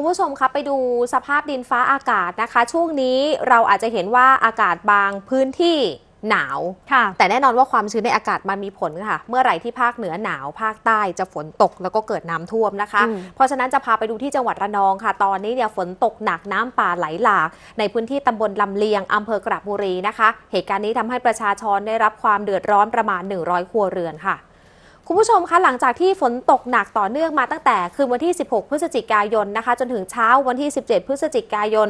คุณผู้ชมคะไปดูสภาพดินฟ้าอากาศนะคะ ช่วงนี้เราอาจจะเห็นว่าอากาศบางพื้นที่หนาวค่ะแต่แน่นอนว่าความชื้นในอากาศมันมีผลค่ะ เมื่อไหร่ที่ภาคเหนือหนาว ภาคใต้จะฝนตกแล้วก็เกิดน้ำท่วมนะคะอืมเพราะฉะนั้นจะพาไปดูที่จังหวัดระนองค่ะ ตอนนี้เนี่ยฝนตกหนักน้ำป่าไหลหลาก ในพื้นที่ตำบลลำเลียงอำเภอกระบุรีนะคะ เหตุการณ์นี้ทำให้ประชาชนได้รับความเดือดร้อนประมาณ 100 ครัวเรือนค่ะ คุณผู้ชมคะหลังจากที่ฝนตกหนักต่อเนื่องมาตั้งแต่คืนวันที่ 16 พฤศจิกายนนะคะ จนถึงเช้าวันที่ 17 พฤศจิกายน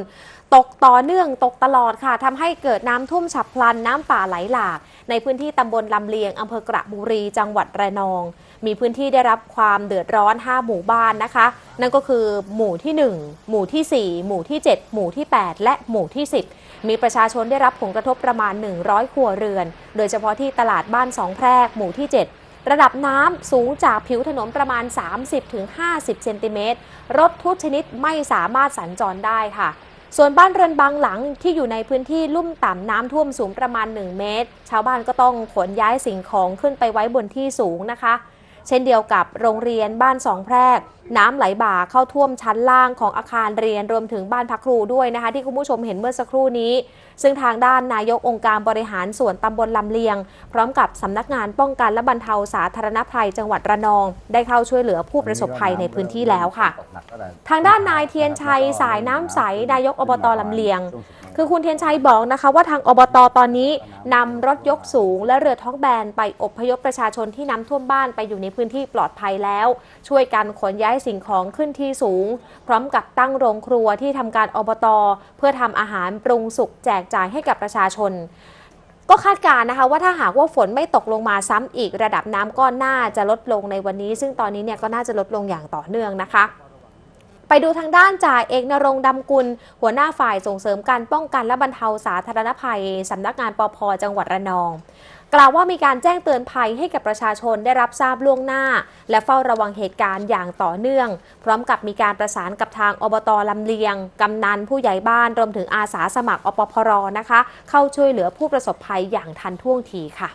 ตกต่อเนื่องตกตลอดค่ะทำให้เกิดน้ำท่วมฉับพลันน้ำป่าไหลหลาก ในพื้นที่ตำบลลำเลียงอำเภอกระบุรี จังหวัดระนอง มีพื้นที่ได้รับความเดือดร้อน 5 หมู่บ้านนะคะ นั่นก็คือหมู่ที่ 1 หมู่ที่ 4 หมู่ที่ 7 หมู่ที่ 8 และหมู่ที่ 10 มีประชาชนได้รับผลกระทบประมาณ 100 ครัวเรือน โดยเฉพาะที่ตลาดบ้านสองแพรกหมู่ที่ 7 ระดับน้ำสูงจากผิวถนนประมาณ 30-50 เซนติเมตร รถทุกชนิดไม่สามารถสัญจรได้ค่ะ ส่วนบ้านเรือนบางหลังที่อยู่ในพื้นที่ลุ่มต่ำน้ำท่วมสูงประมาณ 1 เมตร ชาวบ้านก็ต้องขนย้ายสิ่งของขึ้นไปไว้บนที่สูงนะคะ เช่นเดียวกับโรงเรียนบ้านสองแพรก น้ำไหลบ่าเข้าท่วมชั้นล่างของอาคารเรียนรวมถึงบ้านพักครูด้วยนะคะ ที่คุณผู้ชมเห็นเมื่อสักครู่นี้ ซึ่งทางด้านนายกองค์การบริหารส่วนตำบลลำเลียง พร้อมกับสำนักงานป้องกันและบรรเทาสาธารณภัยจังหวัดระนอง ได้เข้าช่วยเหลือผู้ประสบภัยในพื้นที่แล้วค่ะ ทางด้านนายเทียนชัยสายน้ำใสนายกอบตลำเลียง คือคุณเทียนชัยบอกนะคะว่าทางอบตตอนนี้นำรถยกสูง และเรือท้องแบนไปอบพยพประชาชนที่น้ำท่วมบ้านไปอยู่ในพื้นที่ปลอดภัยแล้ว ช่วยกันขนย้ายสิ่งของขึ้นที่สูง พร้อมกับตั้งโรงครัวที่ทำการอบต เพื่อทำอาหารปรุงสุกแจกจ่ายให้กับประชาชน ก็คาดการณ์นะคะว่าถ้าหากว่าฝนไม่ตกลงมาซ้ำอีก ระดับน้ำก็น่าจะลดลงในวันนี้ ซึ่งตอนนี้เนี่ยก็น่าจะลดลงอย่างต่อเนื่องนะคะ ไปดูทางด้านจ่าเอกนรงดำกุล หัวหน้าฝ่ายส่งเสริมการป้องกันและบรรเทาสาธารณภัยสำนักงานปพจังหวัดระนอง กล่าวว่ามีการแจ้งเตือนภัยให้กับประชาชนได้รับทราบล่วงหน้า และเฝ้าระวังเหตุการณ์อย่างต่อเนื่อง พร้อมกับมีการประสานกับทางอบตลำเลียง กำนันผู้ใหญ่บ้านรวมถึงอาสาสมัครอปพรนะคะ เข้าช่วยเหลือผู้ประสบภัยอย่างทันท่วงทีค่ะ